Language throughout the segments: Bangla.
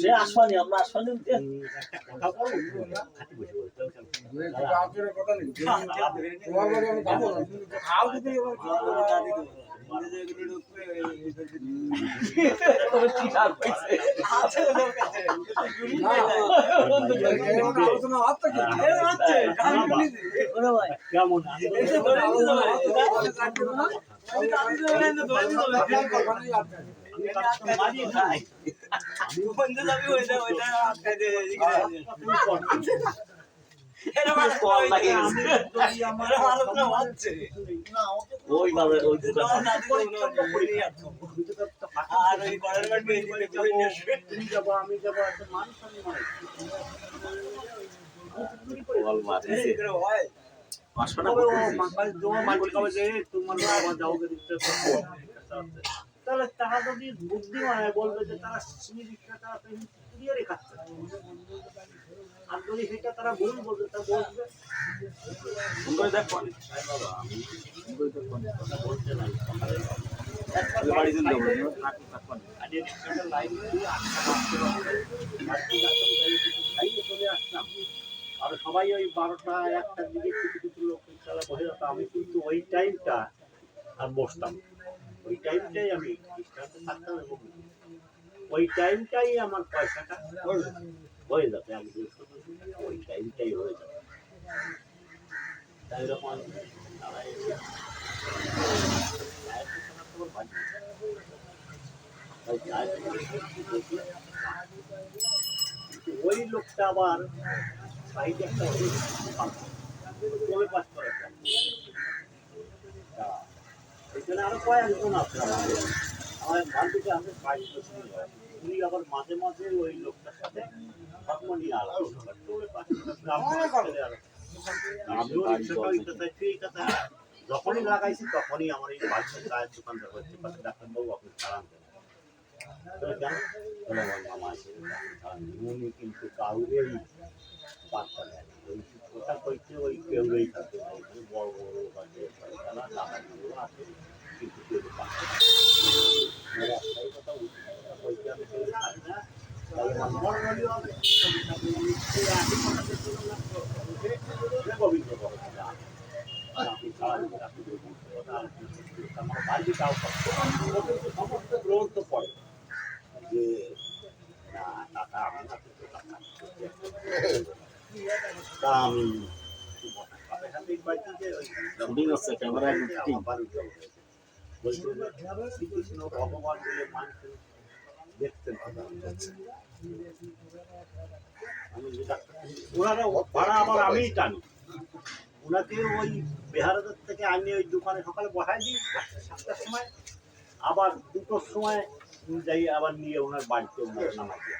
সে আমরা আসবানি কথা বলো বলতে ঠিক আছে কেমন মারি খাই কল লাগে আমি যাব একটা মানুষ তাহলে তারা যদি বুদ্ধিমান বলবে যে তারা তারা ক্লিয়ারে খাচ্ছে। আর যদি সেটা তারা ভুল সবাই ওই বারোটা, একটার দিকে কিছু কিছু লোক বসে যেত আমি কিন্তু ওই টাইমটা আর বসতাম ওই টাইমটাই আমি থাকতাম এবং ওই টাইমটাই আমার পয়সাটা। হয়ে যাবে টাকা ওই টাইমটাই হয়ে যাবে তাই এরকম আমি তারা এসে ওই লোকটা আবার সাইডে একটা চলে পাস করে এখানে আরও কয়েকজন আমাদের আমার বান্ধবী আমাদের বছর উনি আবার মাঝে মাঝে ওই লোকটার সাথে যখনই লাগাইছি তখনই আমার এই বাচ্চার চায়ের দোকানদার হচ্ছে পাশে ডাক্তারবাবু আপনি চালান দেন আছে, কিন্তু কাউরেই পাত্তা দেন ওই কথা কইতে ওই কেউরেই থাকে বড় বড় পয়সালা টাকাগুলো আছে, কিন্তু কেউ পাত্তা দেয় একটাই কথা, ওই কথা কইতে আমি ছাড়ি না। তাহলে আমার নর্মালি হবে। এই একই কথাতে চলে না, উঠে, উঠে গোবিন্দ বলে, যা। আর আপনি চালান দেন, আপনি দেখুন, কথা আর কি করতে হবে। আমার বাড়িতে তাও করতে হবে। ও কিন্তু সমস্ত গ্রন্থ পড়ে যে না টাকা আমি না কিন্তু টাকা তা আমি বাপের হাতে বাড়িতে যে ওই শুটিং হচ্ছে ক্যামেরা একদম ঠিক আমার বাড়িতে উঠে। বলছে যে, শ্রীকৃষ্ণ ভগবান বলে মানুষের আমি যে ওনারা ভাড়া আবার আমিই টানি। ওনাকে ওই বেহারাদের থেকে আনিয়ে ওই দোকানে সকালে বসাই দিই সাতটার সময়। আবার দুটোর সময় যাই আবার নিয়ে ওনার বাড়িতে নামাই দিই?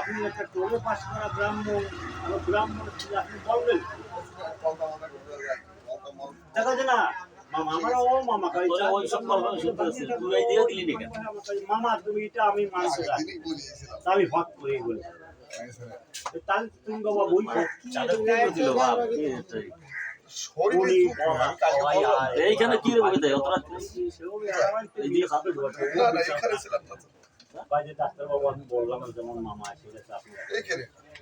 আপনি একটা টোলে পাস করা ব্রাহ্মণ ব্রাহ্মণ আপনি বলবেন। দেখা যায় না। মামা তুমি এটা আমি মানতে আমি ভাগ করে বলি তাহলে তুমি বাবা বই এইখানে কি রে বলে দেয় অত রাত্রে আমি বললাম যেমন মামা এসে গেছে আপনি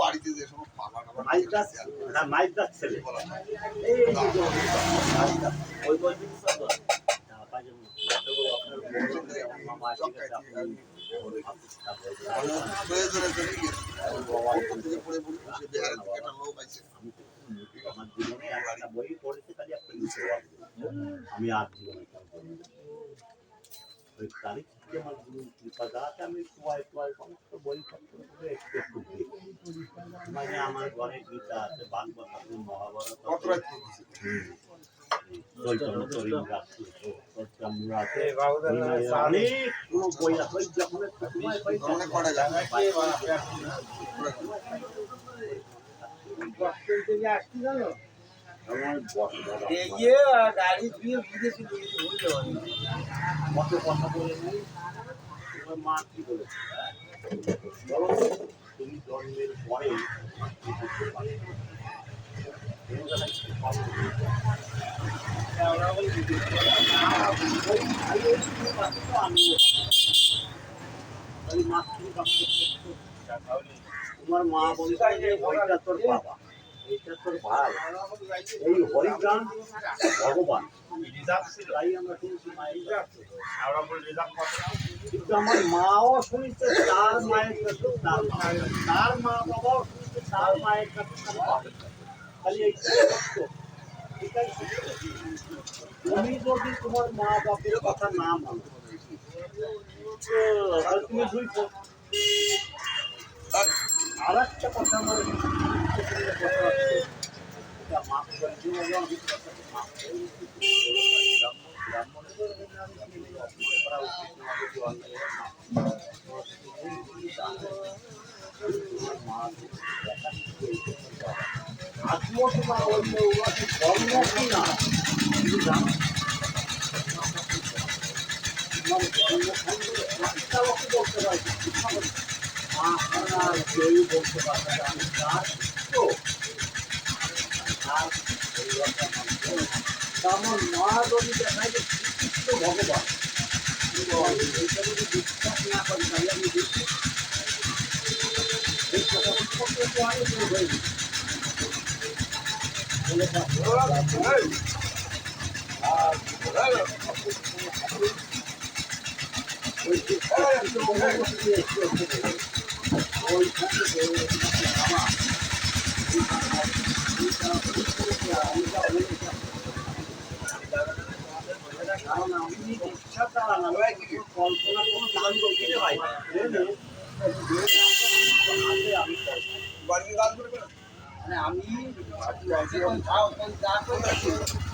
বাড়িতে যে পালা হ্যাঁ মাইজদার ছেলে এই এই যে হাজদার ওই ওই দিন চার দোকান। প্রয়োজনে চলে গিয়ে ওপর থেকে পড়ে পড়ে সে একটা লোক আছে। আমার জীবনে একটা বই পড়েছে খালি আমি আর জীবনে। ওই তারিখ থেকে আমার গুরু কৃপা দাঁড়াতে আমি টুয়াই টুয়াই সমস্ত বই পত্র করে একটু একটু দেখি। মানে আমার ঘরে গীতা আছে ভাগবত আছে মহাভারত কত আছে রাত করেছে হুম। চৈতন্য চরিত রাখছি হচ্ছে আমরা আছে অনেক কোনো বই আছে গাড়ি দিয়ে বিদেশে নিয়ে যেতে ভুল কত কথা বলে নাই মা কি বলেছে বলো পরে বুঝতে তোমার মা বলছে তোর বাবা। এইটা তোর ভাই। এই হরিগ্রাম, ভগবান। আমরা কিন্তু আমার মাও শুনছে, তার মায়ের কাছে তার তার মা বাবাও শুনছে, তার মায়ের কাছে খালি এইটাই তুমি যদি তোমার মা বাপের কথা না মানো তুমি দুই। আর একটা কথা আমার তোমার অন্য ধর্ম কি না। তুমি জানো তোমার ধর্ম বলতে পারছি আপনার কেউ বলতে পারবে না আমি কার তো আর পরিবর্তন মানতে আমার মা যদি দেখায় যে শ্রীকৃষ্ণ ভগবান এবং এইটা যদি বিশ্বাস না করি তাহলে আমি দেখি এই কথা উৎপত্তি তো আগে শুরু হয়ে গেছে। বলে দাও, কারণ আমি ইচ্ছা তারা না কল্পনা কোনো গান করতে পাই আমি মানে আমি আমার ইচ্ছা নয় আমার ইচ্ছা করে এই যে এই তো অনেকেই আমি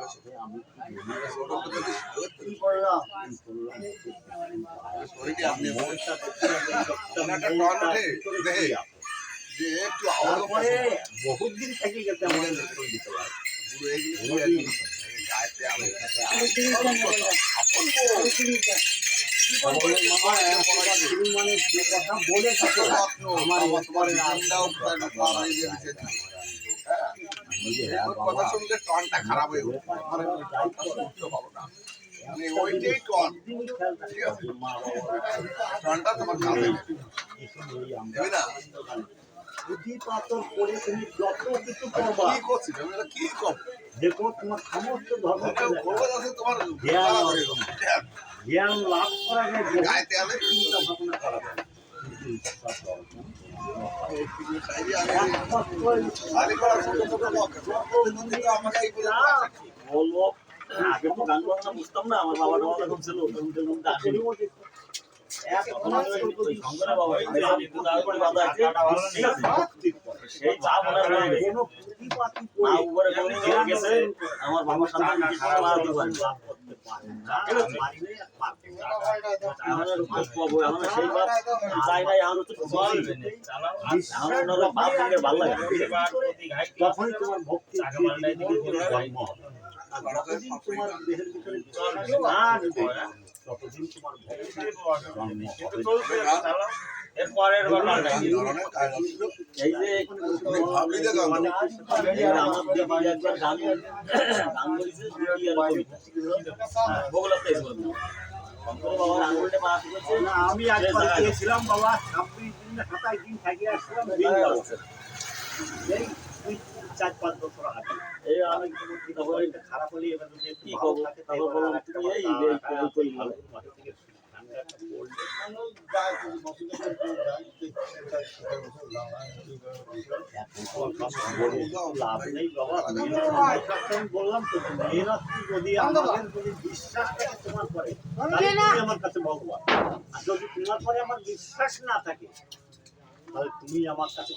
বাইরে তো আমি শরীরে আপনি একটা টন ওঠে দেহে যে একটু আওয়াজ তারপরে বহুত দিন থেকে গেছে আমাদের বেতন দিতে পারে বুড়ো হয়ে গেলে গায়েতে আলো আপন আমার মামা একবার শুরু মানে যে কথা বলে থাকে রত্ন আমার আমার তোমার কথা শুনলে টনটা খারাপ হয়ে মানে টনটা শুনতে পাবো না। মানে ওইটাই টন টনটা তোমার কাছে দেবে না? বুদ্ধি পাথর করে তুমি যত কিছু করবা কি করছিস আমি এটা কি কর দেখো তোমার সমস্ত ধর্ম খবর আছে। তোমার জ্ঞান। জ্ঞান লাভ করা যায় বহু গায়েতে চিন্তা ভাবনা করা। যায় বলব আগে তো গান বাজনা বুঝতাম না আমার বাবা টাবা ছিল তখন আসেনি। সেই চাপ ওনার হয়ে গেছে মা উপরে কোনো কেউ গেছে আমার বাবার সন্তান কিছু মারাতে পারে তখনই তোমার ভক্তি জন্ম হবে ততদিন তোমার এই যে মানে হ্যাঁ, বগুড়াতে এসে বলল। শঙ্কর বাবার আঙুলটা পাড়াতে করছে না আমি একবার গিয়েছিলাম বাবা ছাব্বিশ দিন সাতাশ দিন থাকি আসছিলাম চার পাঁচ বছর আগে। এই আমি খারাপ হলে এবার যদি কি ভালো খবর? থাকে তারপর তারপর বললাম, এই ভালো, তো যদি আমাদের যদি বিশ্বাস তোমার পরে আমার কাছে ভগবান আর যদি তোমার পরে আমার বিশ্বাস না থাকে তাহলে তুমি আমার কাছে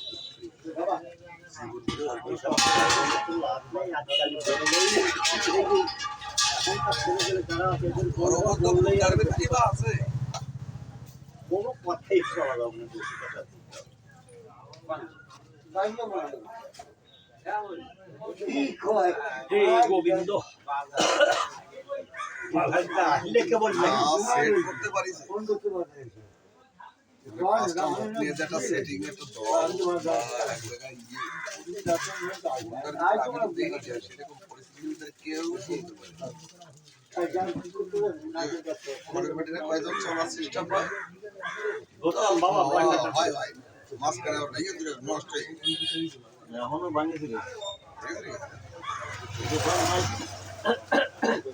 কোনো কথাই শোনা যাবে না বেশি কথা গোবিন্দ আসলে কেবল করতে পারিস যেটা সেটিং এ তো দল বা এক জায়গায় ইয়ে ওটার ভিতরে আমি তো দেখি যে সেরকম পরিস্থিতির ভিতরে কেউ চলতে পারে না। আমাদের বাড়িতে কয়জন চলার সিস্টেম হয় ধরতাম বাবা পয়সাটা হয় হয় মাঝখানে ওটা ইয়ে দিলে নষ্ট হয়ে গেছে। এখনও ভাঙেছিল ঠিক আছে? যে সব মাল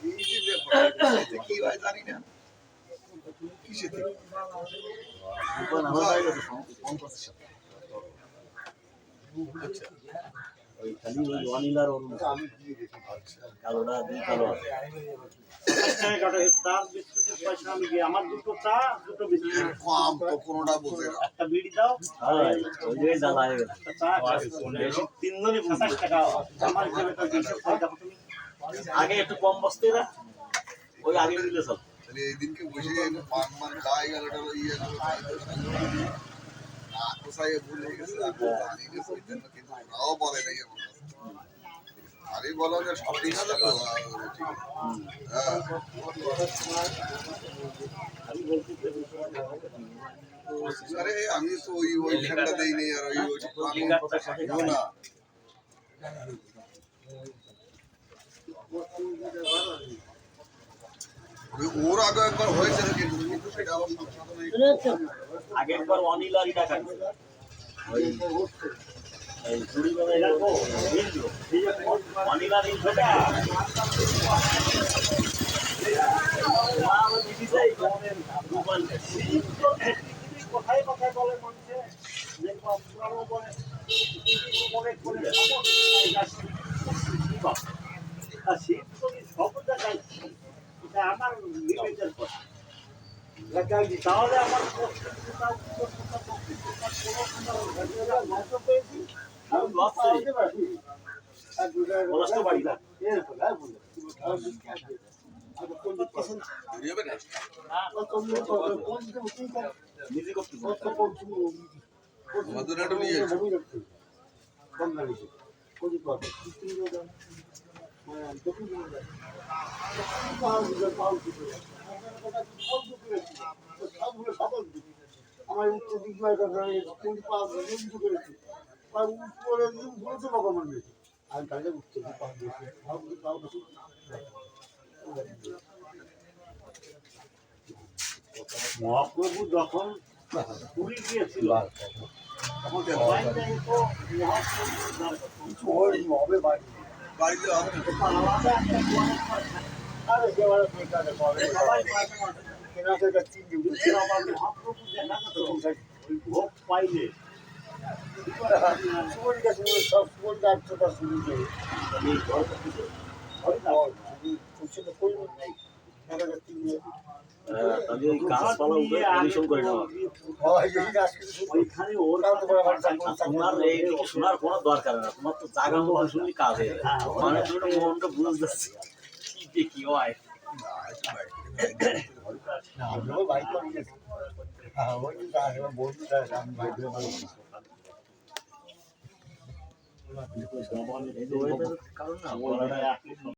এই যে ব্যাপার, এতে কি হয় জানি না কিসে থেকে আমার আচ্ছা। ওই খালি ওই অনিলার কালোটা দুই কালো দুটো চা দুটো বিস্কুট কম তো কোনোটা বোঝে না। একটা বিড়ি দাও ওই জ্বালা হয়ে তিনজনই টাকা আমার হিসেবে তো আগে একটু কম বসতে না ওই আগে দিলে সব তাহলে এই দিনকে বসে পান মান খাই গেল ইয়ে গেল কোথায় ভুল হয়ে গেছে আমি গেছে ওই জন্য কিন্তু ওরাও বলে নাই আমার আরে বলো যে সব ঠিক আছে তো? ঠিক আছে। হ্যাঁ। আরে আমি তো ওই ওইখানটা দেই নাই আর ওই না। ওর আগে একবার হয়েছে কিন্তু সেটা আবার সংশোধন আগে একবার এই যে অনিলার এই ছোটা দোকান পৃথিবীর কোথায় কোথায় বলে মানুষে যে পুরানো বলে। মনে করে শিব আর তুমি সব জায়গায়। আমার বিবেকের কথা তাহলে আমার একটু নিয়ে। পাঁচ মহাপ্রভু যখন পুরী গিয়েছিল। ওই হবে বাড়ি বাড়িতে পাইলে সব সুমন ডাক্তারটা শুনছে হয় না খুশি তাহলে ওই গাছপালা উঠে পরিশ্রম করে নেওয়া ওইখানে ওর তাও তো বড় ভালো কাছে চাকরি- তোমার এই দিকে শোনার কোনো দরকার না তোমার তো জাগা মতো শুনলি কাজ হয়ে যায় মানে তুমি মনটা বুঝতেছি কি যে কি হয়। আমিও বাইক করে হ্যাঁ ওই যে আমি বাইক কারণ না